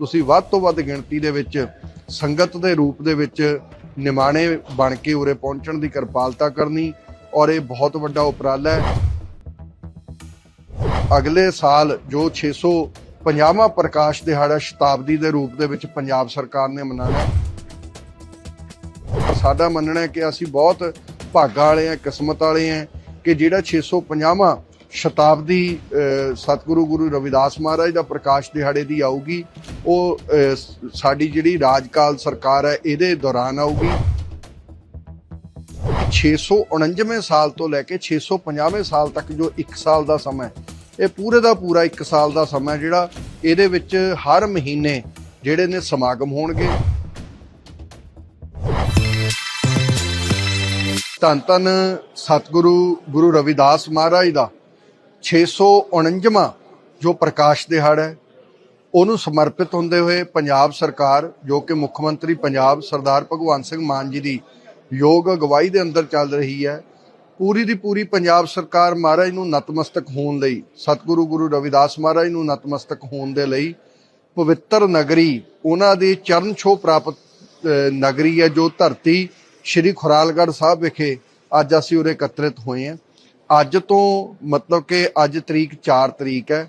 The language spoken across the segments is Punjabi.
ਤੁਸੀਂ ਵੱਧ ਤੋਂ ਵੱਧ ਗਿਣਤੀ ਦੇ ਵਿੱਚ ਸੰਗਤ ਦੇ ਰੂਪ ਦੇ ਵਿੱਚ ਨਿਮਾਣੇ ਬਣ ਕੇ ਉਰੇ ਪਹੁੰਚਣ ਦੀ ਕਿਰਪਾਲਤਾ ਕਰਨੀ ਔਰ ਇਹ ਬਹੁਤ ਵੱਡਾ ਉਪਰਾਲਾ ਹੈ। ਅਗਲੇ ਸਾਲ ਜੋ 650ਵਾਂ ਪ੍ਰਕਾਸ਼ ਦਿਹਾੜਾ ਸ਼ਤਾਬਦੀ ਦੇ ਰੂਪ ਦੇ ਵਿੱਚ ਪੰਜਾਬ ਸਰਕਾਰ ਨੇ ਮਨਾਇਆ, ਸਾਡਾ ਮੰਨਣਾ ਹੈ ਕਿ ਅਸੀਂ ਬਹੁਤ ਭਾਗਾਂ ਵਾਲੇ ਹਾਂ, ਕਿਸਮਤ ਵਾਲੇ ਹਾਂ ਕਿ ਜਿਹੜਾ 650ਵਾਂ ਸ਼ਤਾਬਦੀ ਸਤਿਗੁਰੂ ਗੁਰੂ ਰਵਿਦਾਸ ਮਹਾਰਾਜ ਦਾ ਪ੍ਰਕਾਸ਼ ਦਿਹਾੜੇ ਦੀ ਆਊਗੀ। ਉਹ ਸਾਡੀ ਜਿਹੜੀ ਰਾਜਕਾਲ ਸਰਕਾਰ ਹੈ, ਇਹਦੇ ਦੌਰਾਨ ਆਊਗੀ। 649ਵੇਂ ਸਾਲ ਤੋਂ ਲੈ ਕੇ 650ਵੇਂ ਸਾਲ ਤੱਕ ਜੋ 1 ਸਾਲ ਦਾ ਸਮਾਂ ਇਹ ਪੂਰੇ ਦਾ ਪੂਰਾ 1 ਸਾਲ ਦਾ ਸਮਾਂ ਜਿਹੜਾ ਇਹਦੇ ਵਿੱਚ ਹਰ ਮਹੀਨੇ ਜਿਹੜੇ ਨੇ ਸਮਾਗਮ ਹੋਣਗੇ। ਧੰਨ ਧੰਨ ਸਤਿਗੁਰੂ ਗੁਰੂ ਰਵਿਦਾਸ ਮਹਾਰਾਜ ਦਾ। 649ਵਾਂ ਜੋ ਪ੍ਰਕਾਸ਼ ਦਿਹਾੜਾ ਹੈ, ਉਹਨੂੰ ਸਮਰਪਿਤ ਹੁੰਦੇ ਹੋਏ ਪੰਜਾਬ ਸਰਕਾਰ, ਜੋ ਕਿ ਮੁੱਖ ਮੰਤਰੀ ਪੰਜਾਬ ਸਰਦਾਰ ਭਗਵੰਤ ਸਿੰਘ ਮਾਨ ਜੀ ਦੀ ਯੋਗ ਅਗਵਾਈ ਦੇ ਅੰਦਰ ਚੱਲ ਰਹੀ ਹੈ, ਪੂਰੀ ਦੀ ਪੂਰੀ ਪੰਜਾਬ ਸਰਕਾਰ ਮਹਾਰਾਜ ਨੂੰ ਨਤਮਸਤਕ ਹੋਣ ਲਈ, ਸਤਿਗੁਰੂ ਗੁਰੂ ਰਵਿਦਾਸ ਮਹਾਰਾਜ ਨੂੰ ਨਤਮਸਤਕ ਹੋਣ ਦੇ ਲਈ ਪਵਿੱਤਰ ਨਗਰੀ, ਉਹਨਾਂ ਦੇ ਚਰਨ ਛੋਹ ਪ੍ਰਾਪਤ ਨਗਰੀ ਹੈ, ਜੋ ਧਰਤੀ ਸ਼੍ਰੀ ਖੁਰਾਲਗੜ੍ਹ ਸਾਹਿਬ ਵਿਖੇ ਅੱਜ ਅਸੀਂ ਉਰੇ ਇਕੱਤਰਿਤ ਹੋਏ ਹਾਂ। ਅੱਜ ਤੋਂ ਮਤਲਬ ਕਿ ਅੱਜ ਤਰੀਕ 4 ਤਰੀਕ ਹੈ।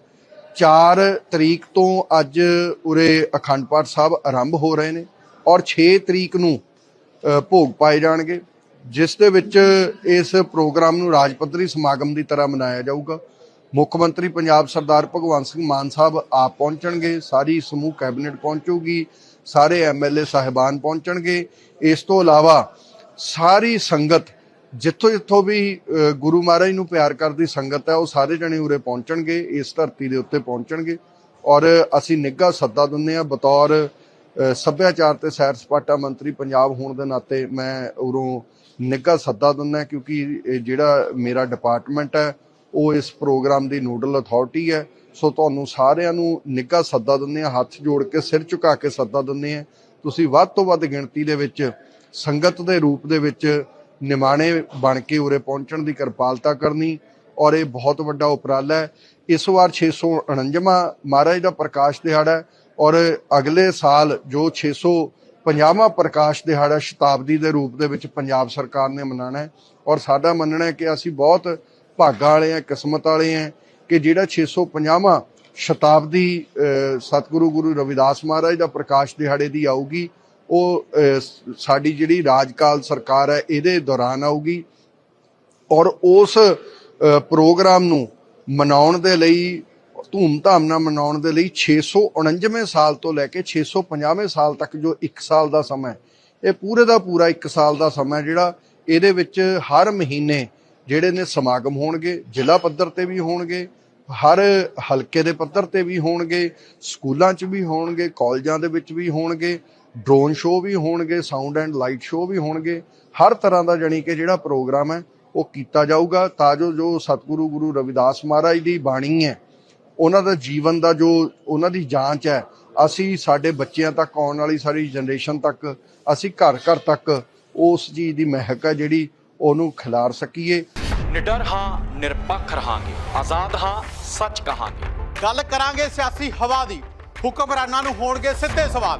4 ਤਰੀਕ ਤੋਂ ਅੱਜ ਉਰੇ ਅਖੰਡ ਪਾਠ ਸਾਹਿਬ ਆਰੰਭ ਹੋ ਰਹੇ ਨੇ ਔਰ 6 ਤਰੀਕ ਨੂੰ ਭੋਗ ਪਾਏ ਜਾਣਗੇ, ਜਿਸ ਦੇ ਵਿੱਚ ਇਸ ਪ੍ਰੋਗਰਾਮ ਨੂੰ ਰਾਜ ਪੱਧਰੀ ਸਮਾਗਮ ਦੀ ਤਰ੍ਹਾਂ ਮਨਾਇਆ ਜਾਊਗਾ। ਮੁੱਖ ਮੰਤਰੀ ਪੰਜਾਬ ਸਰਦਾਰ ਭਗਵੰਤ ਸਿੰਘ ਮਾਨ ਸਾਹਿਬ ਆਪ ਪਹੁੰਚਣਗੇ, ਸਾਰੀ ਸਮੂਹ ਕੈਬਨਿਟ ਪਹੁੰਚੂਗੀ, ਸਾਰੇ ਐਮਐਲਏ ਸਾਹਿਬਾਨ ਪਹੁੰਚਣਗੇ। ਇਸ ਤੋਂ ਇਲਾਵਾ ਸਾਰੀ ਸੰਗਤ ਜਿੱਥੋਂ ਜਿੱਥੋਂ ਵੀ ਗੁਰੂ ਮਹਾਰਾਜ ਨੂੰ ਪਿਆਰ ਕਰਦੀ ਸੰਗਤ ਹੈ, ਉਹ ਸਾਰੇ ਜਣੇ ਉਰੇ ਪਹੁੰਚਣਗੇ, ਇਸ ਧਰਤੀ ਦੇ ਉੱਤੇ ਪਹੁੰਚਣਗੇ। ਔਰ ਅਸੀਂ ਨਿੱਘਾ ਸੱਦਾ ਦਿੰਦੇ ਹਾਂ, ਬਤੌਰ ਸੱਭਿਆਚਾਰ ਤੇ ਸੈਰ ਸਪਾਟਾ ਮੰਤਰੀ ਪੰਜਾਬ ਹੋਣ ਦੇ ਨਾਤੇ ਮੈਂ ਉਰੋਂ ਨਿੱਘਾ ਸੱਦਾ ਦਿੰਦਾ ਕਿਉਂਕਿ ਜਿਹੜਾ ਮੇਰਾ ਡਿਪਾਰਟਮੈਂਟ ਹੈ, ਉਹ ਇਸ ਪ੍ਰੋਗਰਾਮ ਦੀ ਨੋਡਲ ਅਥਾਰਟੀ ਹੈ। ਸੋ ਤੁਹਾਨੂੰ ਸਾਰਿਆਂ ਨੂੰ ਨਿੱਘਾ ਸੱਦਾ ਦਿੰਦੇ ਆ ਹੱਥ ਜੋੜ ਕੇ, ਸਿਰ ਝੁਕਾ ਕੇ ਸੱਦਾ ਦਿੰਦੇ ਆ ਤੁਸੀਂ ਵੱਧ ਤੋਂ ਵੱਧ ਗਿਣਤੀ ਦੇ ਵਿੱਚ ਸੰਗਤ ਦੇ ਰੂਪ ਦੇ ਵਿੱਚ ਨਿਮਾਣੇ ਬਣ ਕੇ ਉਰੇ ਪਹੁੰਚਣ ਦੀ ਕਿਰਪਾਲਤਾ ਕਰਨੀ ਔਰ ਇਹ ਬਹੁਤ ਵੱਡਾ ਉਪਰਾਲਾ ਹੈ। ਇਸ ਵਾਰ 649ਵਾਂ ਮਹਾਰਾਜ ਦਾ ਪ੍ਰਕਾਸ਼ ਦਿਹਾੜਾ ਹੈ ਔਰ ਅਗਲੇ ਸਾਲ ਜੋ 650ਵਾਂ ਪ੍ਰਕਾਸ਼ ਦਿਹਾੜਾ ਸ਼ਤਾਬਦੀ ਦੇ ਰੂਪ ਦੇ ਵਿੱਚ ਪੰਜਾਬ ਸਰਕਾਰ ਨੇ ਮਨਾਉਣਾ ਹੈ ਔਰ ਸਾਡਾ ਮੰਨਣਾ ਹੈ ਕਿ ਅਸੀਂ ਬਹੁਤ ਭਾਗਾਂ ਵਾਲੇ ਹਾਂ, ਕਿਸਮਤ ਵਾਲੇ ਹਾਂ ਕਿ ਜਿਹੜਾ 650ਵਾਂ ਸ਼ਤਾਬਦੀ ਸਤਿਗੁਰੂ ਗੁਰੂ ਰਵਿਦਾਸ ਮਹਾਰਾਜ ਦਾ ਪ੍ਰਕਾਸ਼ ਦਿਹਾੜੇ ਦੀ ਆਊਗੀ ਉਹ ਸਾਡੀ ਜਿਹੜੀ ਰਾਜਕਾਲ ਸਰਕਾਰ ਹੈ, ਇਹਦੇ ਦੌਰਾਨ ਆਊਗੀ। ਔਰ ਉਸ ਪ੍ਰੋਗਰਾਮ ਨੂੰ ਮਨਾਉਣ ਦੇ ਲਈ, ਧੂਮ-ਧਾਮ ਨਾਲ ਮਨਾਉਣ ਦੇ ਲਈ 649ਵੇਂ ਸਾਲ ਤੋਂ ਲੈ ਕੇ 650ਵੇਂ ਸਾਲ ਤੱਕ ਜੋ 1 ਸਾਲ ਦਾ ਸਮਾਂ ਇਹ ਪੂਰੇ ਦਾ ਪੂਰਾ 1 ਸਾਲ ਦਾ ਸਮਾਂ ਜਿਹੜਾ ਇਹਦੇ ਵਿੱਚ ਹਰ ਮਹੀਨੇ ਜਿਹੜੇ ਨੇ ਸਮਾਗਮ ਹੋਣਗੇ, ਜ਼ਿਲ੍ਹਾ ਪੱਧਰ ਤੇ ਵੀ ਹੋਣਗੇ, ਹਰ ਹਲਕੇ ਦੇ ਪੱਧਰ ਤੇ ਵੀ ਹੋਣਗੇ, ਸਕੂਲਾਂ 'ਚ ਵੀ ਹੋਣਗੇ, ਕਾਲਜਾਂ ਦੇ ਵਿੱਚ ਵੀ ਹੋਣਗੇ ਡਰੋਨ ਸ਼ੋਅ ਵੀ ਹੋਣਗੇ ਸਾਊਂਡ ਐਂਡ ਲਾਈਟ ਸ਼ੋਅ ਵੀ ਹੋਣਗੇ। ਹਰ ਤਰ੍ਹਾਂ ਦਾ ਜਾਣੀ ਕਿ ਜਿਹੜਾ ਪ੍ਰੋਗਰਾਮ ਹੈ ਉਹ ਕੀਤਾ ਜਾਊਗਾ। ਤਾਂ ਜੋ ਜੋ ਸਤਿਗੁਰੂ ਗੁਰੂ ਰਵਿਦਾਸ ਮਹਾਰਾਜ ਦੀ ਬਾਣੀ ਹੈ ਉਹਨਾਂ ਦਾ ਜੀਵਨ ਦਾ ਜੋ ਉਹਨਾਂ ਦੀ ਜਾਂਚ ਹੈ ਅਸੀਂ ਸਾਡੇ ਬੱਚਿਆਂ ਤੱਕ ਆਉਣ ਵਾਲੀ ਸਾਰੀ ਜਨਰੇਸ਼ਨ ਤੱਕ ਅਸੀਂ ਘਰ ਘਰ ਤੱਕ ਉਸ ਚੀਜ਼ ਦੀ ਮਹਿਕ ਹੈ ਜਿਹੜੀ ਉਹਨੂੰ ਖਿਲਾਰ ਸਕੀਏ। ਨਿਡਰ ਹਾਂ ਨਿਰਪੱਖ ਰਹਾਂਗੇ। ਆਜ਼ਾਦ ਹਾਂ ਸੱਚ ਕਹਾਂਗੇ। ਗੱਲ ਕਰਾਂਗੇ ਸਿਆਸੀ ਹਵਾ ਦੀ। ਹੁਕਮਰਾਨਾਂ ਨੂੰ ਹੋਣਗੇ ਸਿੱਧੇ ਸਵਾਲ।